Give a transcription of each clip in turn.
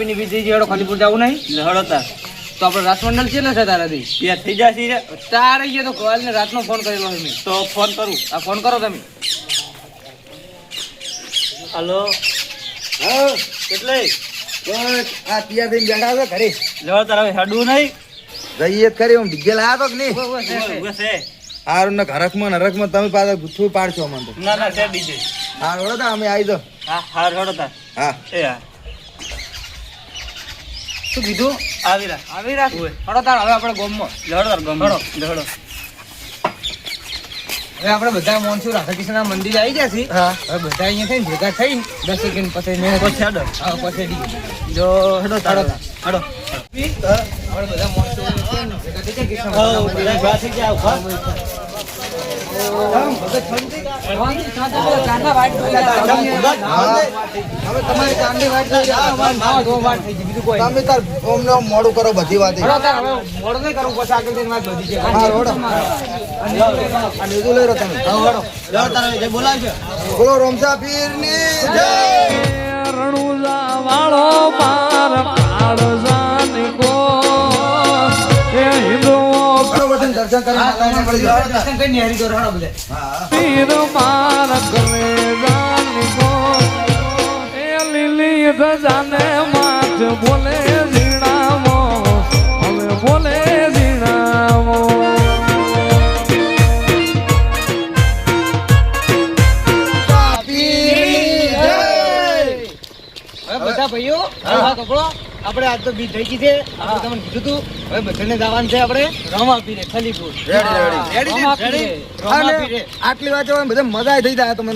તો બીજી જેડો ખલીપુર હેડો જવું નહીં. હળો તાર. તો આપણે રાજમંડળ છે ને તારાથી? બે થઈ જશે રે. તારે ગયો તો કોલ ને રાતનો ફોન કરેલો છે મેં. તો ફોન કરું. આ ફોન કરો તમે. હલો. હા કેટલે બસ આ પિયા થઈને બેઠા છે ઘરે. તાર હવે હેડવું નહીં. જઈએ ખરી હું ડીજે લાયા તો કે નહીં? હારું ને હરખમાં ને તમે પાછા ગુથું પાડશો અમને તો. ના ના છે ડીજે. હા રોડો તા અમે આવી દો હા હાર હળો તા હા. એ હા. શું કીધું? આવી રહ્યા આવી રાખ હડો તાર હવે આપણે ગોમમાં તાર ગમ. હળો. લહડો હવે આપણે બધા મોનસુર રાધાકૃષ્ણ મંદિર આવી ગયા છીએ. હા. હવે બધા અહીંયા થઈને ભેગા થઈને દસ સેકન્ડ પછી મેં પછી હડો હા પછી. જો હેડો તાડો હડો. આપણે બધા મોનસુર ભેગા થઈ થઈ થઈ થઈ જાય. મોડું કરો બધી વાત બોલો રોમસા પીરની જય રણુલા પાર કાળજાની દર્શન કરી માતાજીને પડી જાઓ. દર્શન કરીને હેરી દોર બધા. હા પીર માર કલેજાની કો એ લીલી ધજાને માથ બોલે ઝીણામો હવે બોલે ઝીણામો પીરની જય હવે બધા ભાઈઓ હા કપડો આપણે આજ તો બીજ થઈ ગઈ છે. આપણે તમને કીધું તું હવે બધાને જવાનું છે આપણે ખલીપુર. રેડી. રેડી. અને રમાપીરે આટલી વાત હોય બધા મજા થઈ જાય તો મને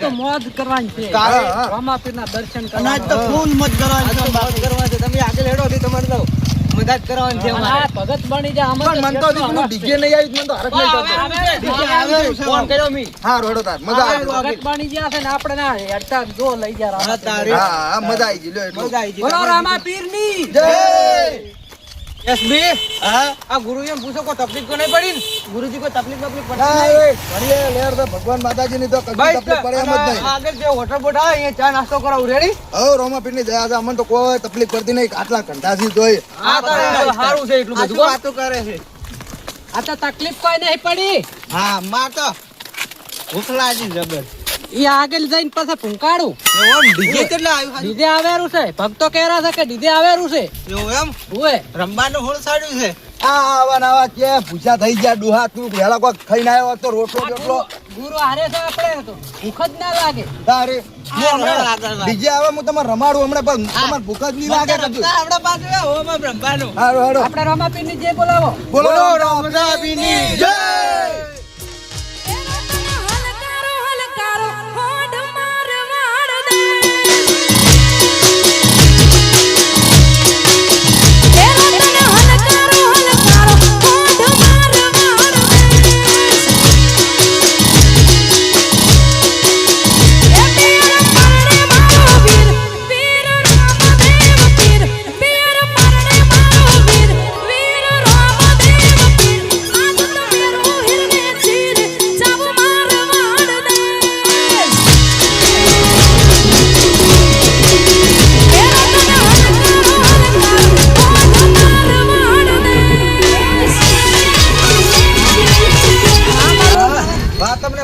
તો મોજ કરવાની છે હા, હા. રામાપીરના દર્શન કરવા આજ તો ફૂલ મોજ કરવાની છે તમે આગળ હેડો થી તમારે તો જ કરવાની છે ભગત બની જા પણ મન તો હજી ડીજે નહીં આવ્યું મન તો હરખ નહીં કરતો ફોન કર્યો મી. હા રોડો તાર મજા આવે ભગત બની જા છે ને આપણે ના હેડતા જો લઈ જા. હા હા મજા આવી ગઈ લ્યો એટલું. મજા આવી ગઈ. બોલો રામાપીરની જય! યશબી, હા? આ ગુરુ પૂછો કોઈ તકલીફ તો નહીં પડી ને? ગુરુજી કોઈ તકલીફ બકલીફ પડતી ના, નહીં? એ ઘડીએ લેર તો ભગવાન માતાજીની તો કશું તકલીફ પડે એમ જ નહીં. આગળ જે હોટલ બોટ અહીંયા ચા નાસ્તો કરાવું રેડી હવે રોમાપીરની દયા છે અમને તો કોઈ તકલીફ પડતી નહીં આટલા કંટાસી આ તો સારું છે એટલું બધું વાતો કરે છે? આ તો તકલીફ કોઈ નહીં પડી. હા માર તો ભૂખ લાગી જબર. ઈ આગળ જઈને પાછા ભૂંકાડું ડીજે કેટલા આવ્યું ડીજે આવેરું છે. ભક્તો કહેરા છે કે ડીજે આવેરું છે. એવું એમ? ઓએ રમવાનું હોળ સાડ્યું છે? આ આવા નાવા કે ભૂસા થઈ ગયા ડુહા તું વહેલા કોઈ ખાઈને આવ્યો તો રોટલો રોટલો ગુરુ હારે છે આપણે તો. ભૂખ જ ના લાગે. તારે. બીજે આવે હું તમારે રમાડું હમણાં પણ તમારે ભૂખ જ નહીં લાગે કદું આપડા પાસે હોમ બ્રહ્માનું હારું હારું. આપણે રમાપીની જે બોલાવો. બોલો રમાપીની જય!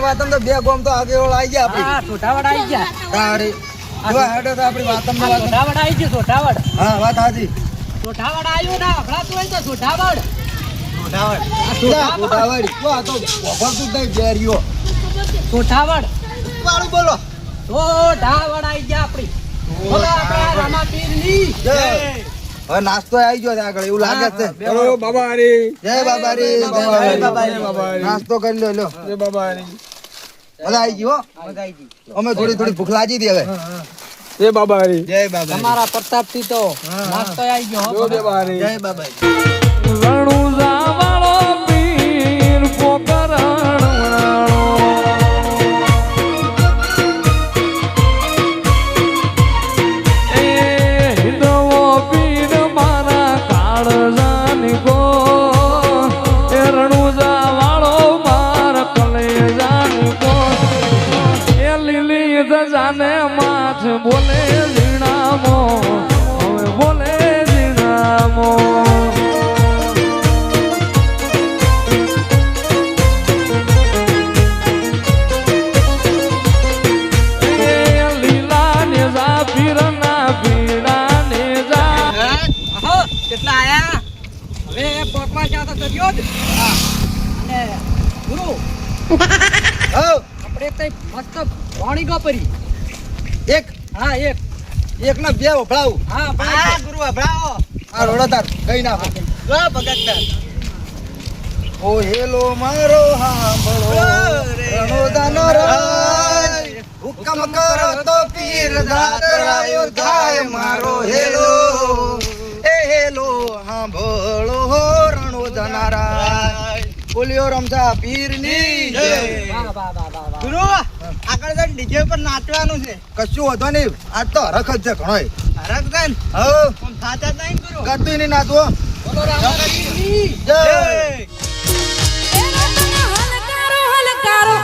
વાતમ તો બે ગોમ તો આગે ઓળ આવી ગયા હા આપડી આવી ગયા. તારે. જો હેડો તો આપણી વાતમ ને આ આવી ગયો સોટાવડ હા વાત હાજી સોટાવડ આવ્યો ના હભળાતું હોય તો સોટાવડ જા, ઉડાવડી. જો આ તો વફરતું જ નહીં બેરીઓ. સોટાવડ વાળું બોલો. સોટાવડ આવી ગયા આપણી બોલો આપણા રામાપીરની. જય. હવે નાસ્તો આવી ગયો આગળ એવું લાગે છે. જય બાબારી. જય બાબા નાસ્તો કરી લો. જય બાબારી. મજા આવી ગઈ હો. મજા આવી ગઈ અમે થોડી થોડી ભૂખ લાગી હતી હવે. જય બાબારી. જય બાબા તમારા પ્રતાપથી તો નાસ્તો આવી ગયો જય બાબા. રણુજા વાળો ત્યાં જ. અને ગુરુ આપણે કઈ મસ્ત વાણી ગોપરી એક. હા એક. એક ના બે વફળાવું હા આ ગુરુ અભડાવો આ રોડો તાર કઈ ના જો ભગત ઓ હેલો મારો હાંભળો. રણોદાનો રાય. હુકમ કરો તો પીર દાતરાયો મારો હેલો. એ હેલો હાંભળો. રણોદાના બોલ્યો રમતા પીરની જય. વાહ વાહ વાહ વાહ વાહ. ગુરુ આગળ જઈને ડીજે પર નાચવાનું છે. કશું વધો નહીં. આજ તો હરખ જ છે ઘણો જઈને હઉ. આમ થાચા જ નહીં ગુરુ ગતું નહીં નાચવો બોલો જય. હલકારો હલકારો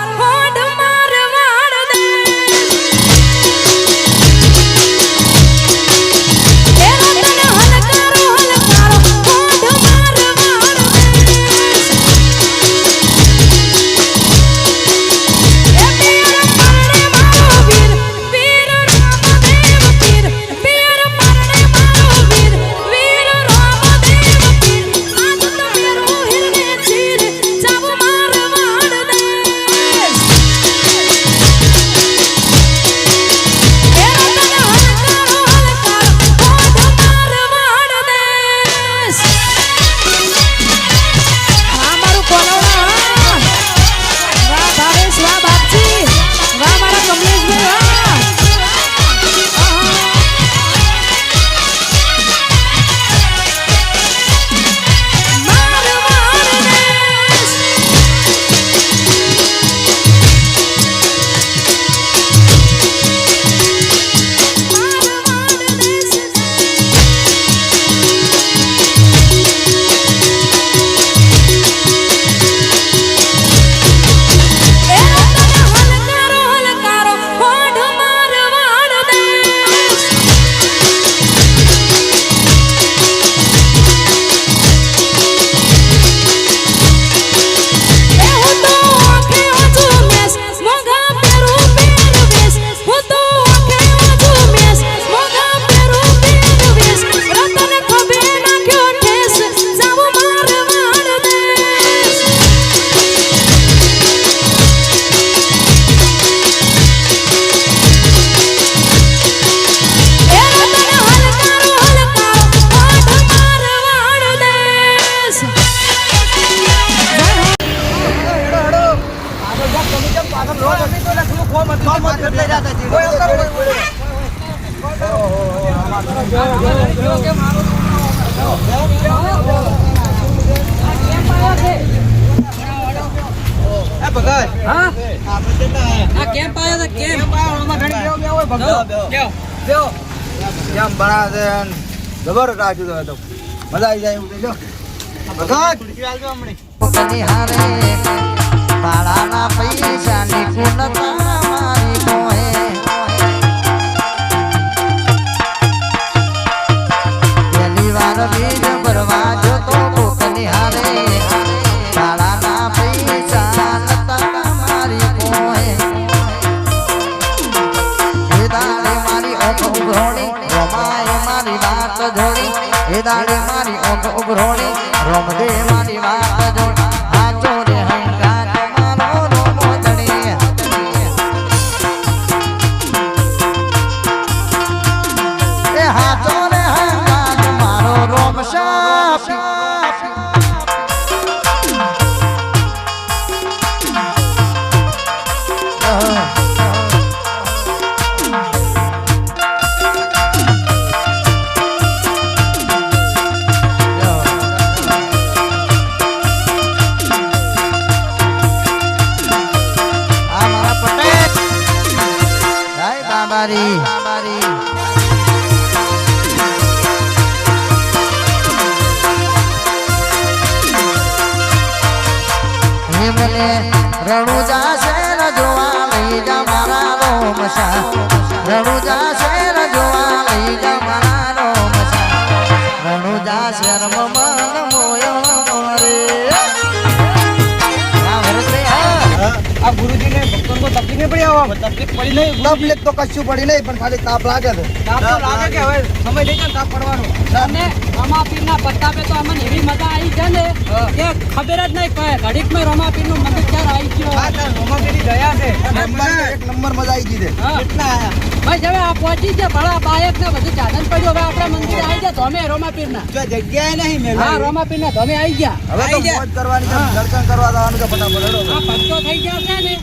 હા આપણે ભાડાના પૈસાની કુલતા બાબારી હિમને રણુજા છે રજવા લઈ જા મારા રોમશા રણુજા છે રજવા લઈ જા મારા રોમશા રણુજા શેર મન આ ગુરુજીને ભક્તોને કોઈ તકલીફ નહીં પડી આવા? તકલીફ પડી નહીં તકલીફ તો કશું પડી નહીં પણ ખાલી તાપ લાગે છે. તાપ તો લાગે કે હવે સમય લઈ જાય તાપ પડવાનો. અને રમાપીરના પ્રતાપે તો અમને એવી મજા આવી છે ને કે ખબર જ નહીં કહે ઘડીકમાં રમાપીરનું મંદિર ક્યારે આવી ગયું? રોમાપીરની દયા છે. એક નંબર મજા આવી ગઈ છે. હા. કેટલા આયા? બસ હવે આ પહોંચી છે ભલા બાયક ને બધું સાધન પડ્યું. હવે આપણા મંદિર આવી ગયા ધોમે રોમાપીરના. જો જગ્યાએ નહીં મેં હા ધોમે આવી ગયા. હવે તો મોજ કરવાની છે દર્શન કરવા જવાનું છે ફટાફટ આ ભક્તો થઈ ગયા છે ને.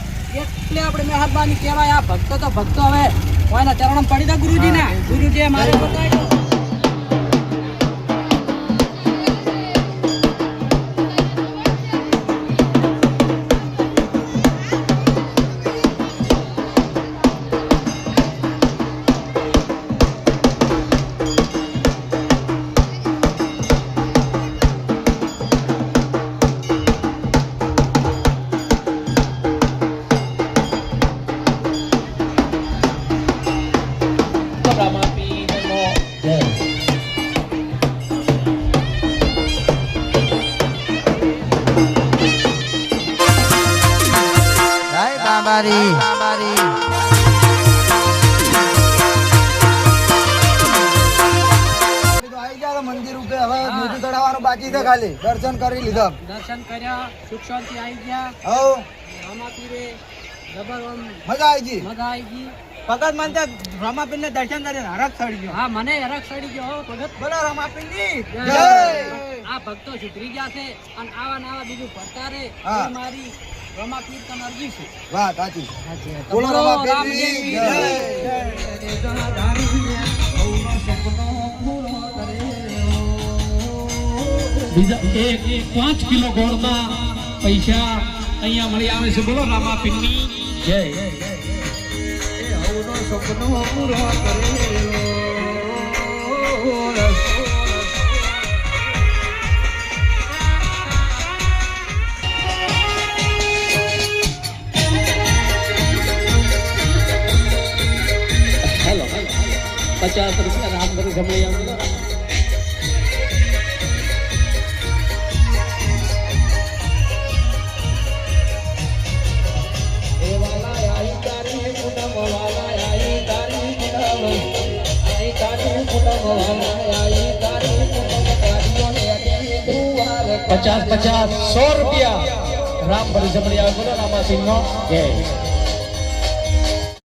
એટલે આપણે મહેરબાની કહેવાય આ ભક્તો તો ભક્તો હવે. કોઈના ચરણ પડી દા ગુરુજીના. ગુરુજીએ મારે બતાવ્યું. તો મંદિર ઉપર હવે મોઢું ચડાવવાનું બાકી છે ખાલી દર્શન કરી લીધા. દર્શન કર્યા સુખ શાંતિ આવી ગયા. હવ. રામાપીરે જબર આમ મજા આવી ગઈ. મજા આવી ગઈ. ભગત મને તો રોમાપીરને દર્શન કરીને ચડી ગયો. હા મને હરખ સડી ગયો. હો ભગત. બોલો રોમાપીરની. જય. આ ભક્તો સુધરી ગયા છે અને આવા નાવા બીજું ભરતા રે. મારી. રમાપીર કીર્તન અરજી છે. વાત સાચી બોલો રમા રામદેવની જય. બીજા એક પાંચ કિલો ગોળના પૈસા અહીંયા મળી આવે છે. બોલો રામાપીરની. જય. હેલો પચાસ રૂપિયા રામ કરી. જમણી આવે પચાસ પચાસ સો રૂપિયા. રામ ભરી જમણી આવે બોલો રામાસિંહ નો જય.